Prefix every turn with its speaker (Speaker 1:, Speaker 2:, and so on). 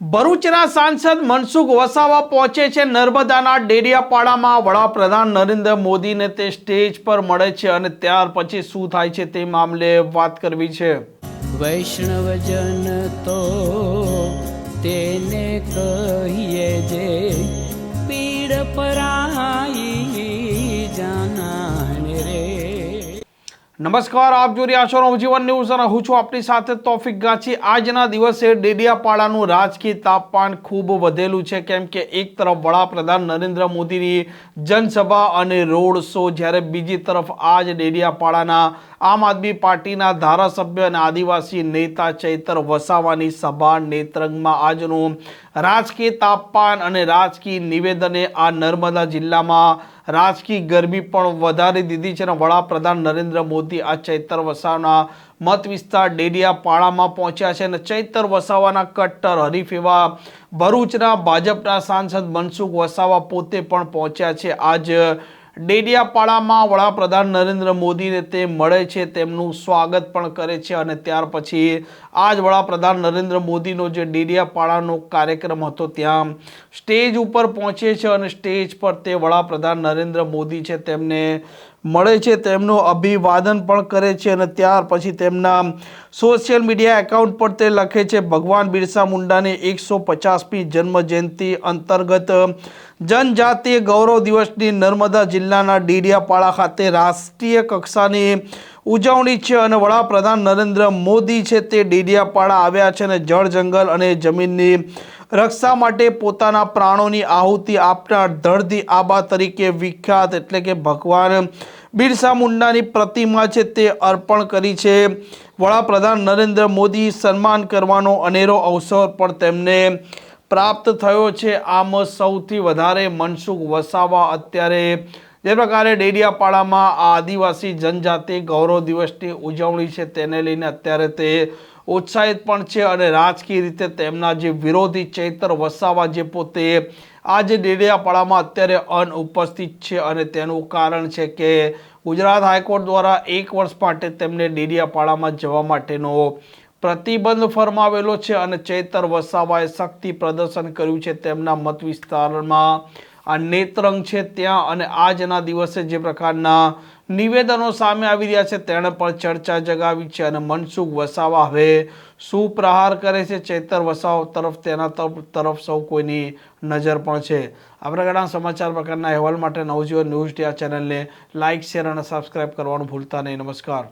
Speaker 1: ભરૂચના સાંસદ મનસુખ વસાવા પહોંચે છે નર્મદાના ડેડિયાપાડામાં. વડાપ્રધાન નરેન્દ્ર મોદીને તે સ્ટેજ પર મળે છે અને ત્યાર પછી શું થાય છે તે મામલે વાત કરવી છે.
Speaker 2: વૈષ્ણવજન તો તેને કહીએ જે
Speaker 1: નમસ્કાર, આપ જો રહ્યા છો નવજીવન ન્યૂઝ અને હું છું આપની સાથે તોફિક ગાંચી. આજના દિવસે ડેડિયાપાડાનું રાજકીય તાપમાન ખૂબ વધેલું છે. કેમ કે એક તરફ વડાપ્રધાન નરેન્દ્ર મોદીની જનસભા અને રોડ શો, જ્યારે બીજી તરફ આજ ડેડિયાપાડાના આમ આદમી પાર્ટીના ધારાસભ્ય અને આદિવાસી નેતા ચૈતર વસાવાની સભા નેત્રંગમાં આજનું રાજકીય તાપમાન અને રાજકીય નિવેદને આ નર્મદા જિલ્લામાં રાજકીય ગરમી પણ વધારી દીધી છે અને વડાપ્રધાન નરેન્દ્ર મોદી આ ચૈતર વસાવાના મત વિસ્તાર ડેડિયાપાડામાં પહોંચ્યા છે અને ચૈતર વસાવાના કટ્ટર હરીફ એવા ભરૂચના ભાજપના સાંસદ મનસુખ વસાવા પોતે પણ પહોંચ્યા છે. આજ ડેડિયાપાડામાં વડાપ્રધાન નરેન્દ્ર મોદીને તે મળે છે, તેમનું સ્વાગત પણ કરે છે અને ત્યાર પછી આજ વડાપ્રધાન નરેન્દ્ર મોદીનો જે ડેડિયાપાડાનો કાર્યક્રમ હતો, ત્યાં સ્ટેજ ઉપર પહોંચે છે અને સ્ટેજ પર તે વડાપ્રધાન નરેન્દ્ર મોદી છે, તેમને મળે છે, તેમનું અભિવાદન પણ કરે છે અને ત્યાર પછી તેમના સોશિયલ મીડિયા એકાઉન્ટ પર તે લખે છે, ભગવાન બિરસા મુંડાની એકસો પચાસમી જન્મ જયંતિ અંતર્ગત જનજાતીય ગૌરવ દિવસની નર્મદા જિલ્લાના ડેડિયાપાડા ખાતે રાષ્ટ્રીય કક્ષાની ઉજવણી છે અને વડાપ્રધાન નરેન્દ્ર મોદી છે તે ડેડિયાપાડા આવ્યા છે અને જળ જંગલ અને જમીનની રક્ષા માટે પોતાના પ્રાણોની આહુતિ આપનાર ધરતી આબા તરીકે વિખ્યાત એટલે કે ભગવાન બિરસા મુંડાની પ્રતિમા છે તે અર્પણ કરી છે. વડાપ્રધાન નરેન્દ્ર મોદી સન્માન કરવાનો અનેરો અવસર પણ તેમને પ્રાપ્ત થયો છે. આમ સૌથી વધારે મનસુખ વસાવા અત્યારે જે પ્રકારે ડેડિયાપાડામાં આ આદિવાસી જનજાતિ ગૌરવ દિવસની ઉજવણી છે તેને લઈને અત્યારે તે ઉત્સાહિત પણ છે અને રાજકીય રીતે તેમના જે વિરોધી ચૈતર વસાવા જે પોતે આજે ડેડિયાપાડામાં અત્યારે અનુપસ્થિત છે અને તેનું કારણ છે કે ગુજરાત હાઈકોર્ટ દ્વારા એક વર્ષ માટે તેમને ડેડિયાપાડામાં જવા માટેનો પ્રતિબંધ ફરમાવેલો છે અને ચૈતર વસાવાએ શક્તિ પ્રદર્શન કર્યું છે તેમના મત વિસ્તારમાં. આ નેત્રંગ છે ત્યાં અને આજના દિવસે જે પ્રકારના નિવેદનો સામે આવી રહ્યા છે. તેણે પણ ચર્ચા જગાવી છે અને મનસુખ વસાવા હવે શું પ્રહાર કરે છે? ચેતર વસાવ તરફ તેના તરફ સૌ કોઈની નજર પણ છે. આ પ્રકારના સમાચાર પ્રકારના અહેવાલ માટે નવજીવન ન્યૂઝ ડે આ ચેનલને લાઇક શેર અને સબસ્ક્રાઇબ કરવાનું ભૂલતા નહીં. નમસ્કાર.